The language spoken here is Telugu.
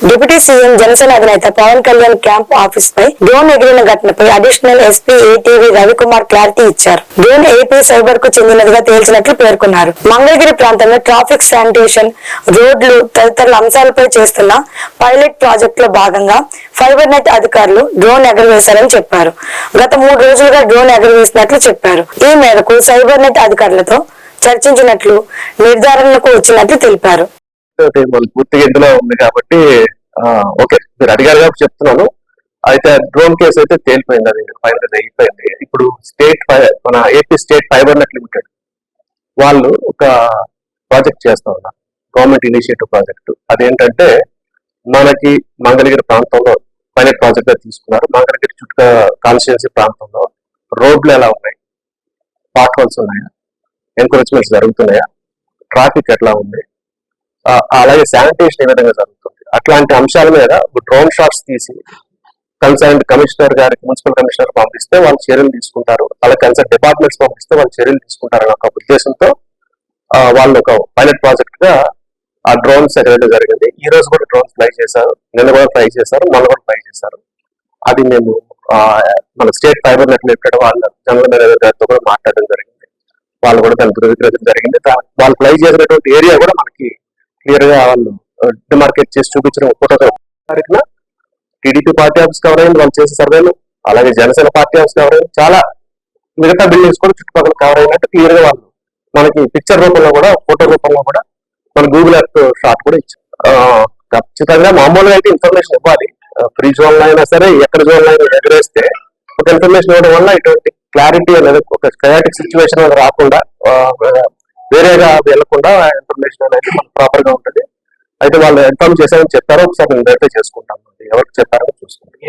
డిప్యూటీ సీఎం జనసేన అధినేత పవన్ కళ్యాణ్ క్యాంప్ ఆఫీస్ పై డ్రోన్ ఎగిరిన ఘటనపై additional SP ATV Ravikumar clarity ఇచ్చారు. డ్రోన్ ఏపీ సైబర్కు చెందినదిగా తేల్చినట్లు పేర్కొన్నారు. మంగళగిరి ప్రాంతంలో ట్రాఫిక్ శానిటేషన్ రోడ్లు తదితర అంశాలపై చేస్తున్న పైలట్ ప్రాజెక్ట్లో భాగంగా ఫైబర్ నెట్ అధికారులు డ్రోన్ ఎగరవేశారని చెప్పారు. గత మూడు రోజులుగా డ్రోన్ ఎగరవేసినట్లు చెప్పారు. ఈ మేరకు సైబర్ నెట్ అధికారులతో చర్చించినట్లు నిర్ధారణకు వచ్చినట్లు తెలిపారు. ఒకటి పూర్తిగా ఇందులో ఉంది కాబట్టి ఓకే. మీరు అడిగారు కాబట్టి చెప్తున్నాను. అయితే డ్రోన్ కేసు అయితే తేలిపోయింది అది. ఫైనల్ అయిపోయింది. ఇప్పుడు స్టేట్ మన AP state fiber net limited వాళ్ళు ఒక ప్రాజెక్ట్ చేస్తా ఉన్నారు. Government initiative project. అదేంటంటే మనకి మంగళగిరి ప్రాంతంలో పైలట్ ప్రాజెక్ట్గా తీసుకున్నారు. మంగళగిరి చుట్టూ కాన్స్టిట్యున్సీ ప్రాంతంలో రోడ్లు ఎలా ఉన్నాయి? పాట్ హోల్స్ ఉన్నాయా? ఎంకరేజ్మెంట్స్ జరుగుతున్నాయా? ట్రాఫిక్ ఎట్లా ఉంది? అలాగే శానిటేషన్ ఏ విధంగా జరుగుతుంది? అట్లాంటి అంశాల మీద డ్రోన్ షాట్స్ తీసి కన్సర్న్ కమిషనర్ గారికి మున్సిపల్ కమిషనర్ పంపిస్తే వాళ్ళు చర్యలు తీసుకుంటారు. అలాగే కన్సర్న్ డిపార్ట్మెంట్స్ పంపిస్తే వాళ్ళు చర్యలు తీసుకుంటారు అనే ఒక ఉద్దేశంతో వాళ్ళు ఒక పైలట్ ప్రాజెక్ట్గా ఆ డ్రోన్స్ ఎగరేయడం జరిగింది. ఈ రోజు కూడా డ్రోన్స్ ఫ్లై చేశారు. నిన్న కూడా ఫ్లై చేశారు. మొన్న కూడా ఫ్లై చేశారు. అది మేము మన స్టేట్ ఫైబర్ నెట్ లిమిటెడ్ వాళ్ళ జనరల్ మేనేజర్ గారితో కూడా మాట్లాడడం జరిగింది. వాళ్ళు కూడా దాన్ని ధృవీకరించడం జరిగింది. వాళ్ళు ఫ్లై చేసినటువంటి ఏరియా కూడా మనకి క్లియర్గా వాళ్ళు డిమార్కెట్ చేసి చూపించిన ఫోటోతో తారీఖున టీడీపీ పార్టీ ఆఫీస్ కవర్ అయింది వాళ్ళు చేసే సర్వేలు అలాగే జనసేన పార్టీ ఆఫీస్ కవర్ అయింది. చాలా మిగతా బిల్డింగ్స్ కూడా చుట్టుపక్కల కవర్ అయినట్టు క్లియర్గా వాళ్ళు మనకి పిక్చర్ రూపంలో కూడా ఫోటో రూపంలో కూడా మన గూగుల్ యాప్ షాట్ కూడా ఇచ్చారు. ఖచ్చితంగా మామూలుగా అయితే ఇన్ఫర్మేషన్ ఇవ్వాలి. ఫ్రీ జోన్లో అయినా సరే ఎక్కడ జోన్లో అయినా ఎగరేస్తే ఒక ఇన్ఫర్మేషన్ ఇవ్వడం వల్ల ఇటువంటి క్లారిటీ అనేది ఒక కయాటిక్ సిచ్యువేషన్ అనేది రాకుండా వేరేగా వెళ్ళకుండా ఇన్ఫర్మేషన్ అనేది మనకు ప్రాపర్గా ఉంటుంది. అయితే వాళ్ళు ఇన్ఫార్మ్ చేశారని చెప్పారో ఒకసారి నేను చేసుకుంటాను. ఎవరికి చెప్పారో చూసుకుంటాం